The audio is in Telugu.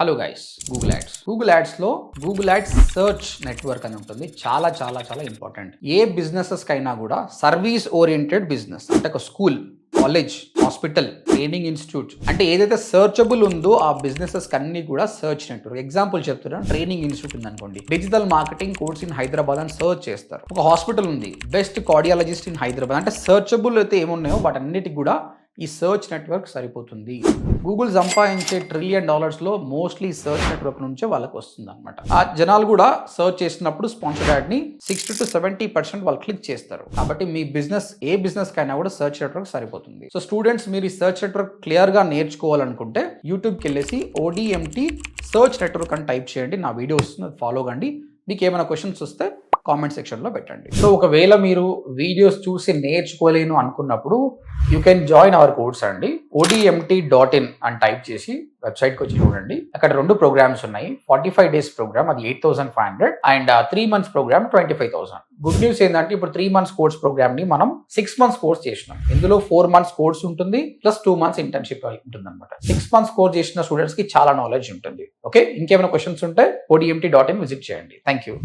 Hello guys Google ads Google యాడ్స్లో Google ads search network అని ఉంటుంది. చాలా చాలా చాలా ఇంపార్టెంట్ ఏ బిజినెసెస్ కైనా కూడా సర్వీస్ ఓరియంటెడ్ బిజినెస్ అంటే ఒక school college hospital training institute అంటే ఏదైతే సర్చబుల్ ఉందో ఆ బిజినెసెస్ అన్ని కూడా సర్చ్ నెట్వర్క్ ఎగ్జాంపుల్ చెప్తున్నాను. ట్రైనింగ్ ఇన్స్టిట్యూట్ ఉంది అనుకోండి digital marketing course in Hyderabad అని సర్చ్ చేస్తారు. ఒక హాస్పిటల్ ఉంది. బెస్ట్ కార్డియాలజిస్ట్ ఇన్ హైదరాబాద్ అంటే సర్చబుల్ అయితే ఏమున్నాయో వాటి అన్నిటికి కూడా ఈ సర్చ్ నెట్వర్క్ సరిపోతుంది. గూగుల్ సంపాదించే ట్రిలియన్ డాలర్స్లో మోస్ట్లీ సర్చ్ నెట్వర్క్ నుంచే వాళ్ళకి వస్తుంది అనమాట ఆ జనాలు కూడా సర్చ్ చేసినప్పుడు స్పాన్సర్ యాడ్ని సిక్స్టీ టు సెవెంటీ పర్సెంట్ వాళ్ళు క్లిక్ చేస్తారు. కాబట్టి మీ బిజినెస్ ఏ బిజినెస్ కైనా కూడా సర్చ్ నెట్వర్క్ సరిపోతుంది. సో స్టూడెంట్స్ మీరు ఈ సర్చ్ నెట్వర్క్ క్లియర్గా నేర్చుకోవాలనుకుంటే యూట్యూబ్కి వెళ్ళేసి ఓడిఎంటీ సర్చ్ నెట్వర్క్ అని టైప్ చేయండి. నా వీడియో వస్తుంది ఫాలో కండి. మీకు ఏమైనా క్వశ్చన్స్ వస్తే కామెంట్ సెక్షన్లో పెట్టండి. సో ఒకవేళ మీరు వీడియోస్ చూసి నేర్చుకోలేను అనుకున్నప్పుడు you can join our course అండి. ఓడిఎంటీ డాట్ ఇన్ అని టైప్ చేసి వెబ్సైట్కి వచ్చి చూడండి. అక్కడ రెండు ప్రోగ్రామ్స్ ఉన్నాయి. ఫార్టీ ఫైవ్ డేస్ ప్రోగ్రామ్ అది eight thousand five hundred and three months program twenty five thousand good news ఏంటంటే ఇప్పుడు త్రీ మంత్స్ కోర్స్ ప్రోగ్రామ్ని మనం సిక్స్ మంత్స్ కోర్స్ చేసినాం. ఇందులో ఫోర్ మంత్స్ కోర్స్ ఉంటుంది ప్లస్ టూ మంత్స్ ఇంటర్న్షిప్ ఉంటుంది అనమాట సిక్స్ మంత్స్ కోర్స్ చేసిన స్టూడెంట్స్కి చాలా నాలెడ్జ్ ఉంటుంది. ఓకే ఇంకేమైనా క్వశ్చన్స్ ఉంటే ఓడిఎంటీ డాట్ ఇన్ విజిట్ చేయండి. Thank you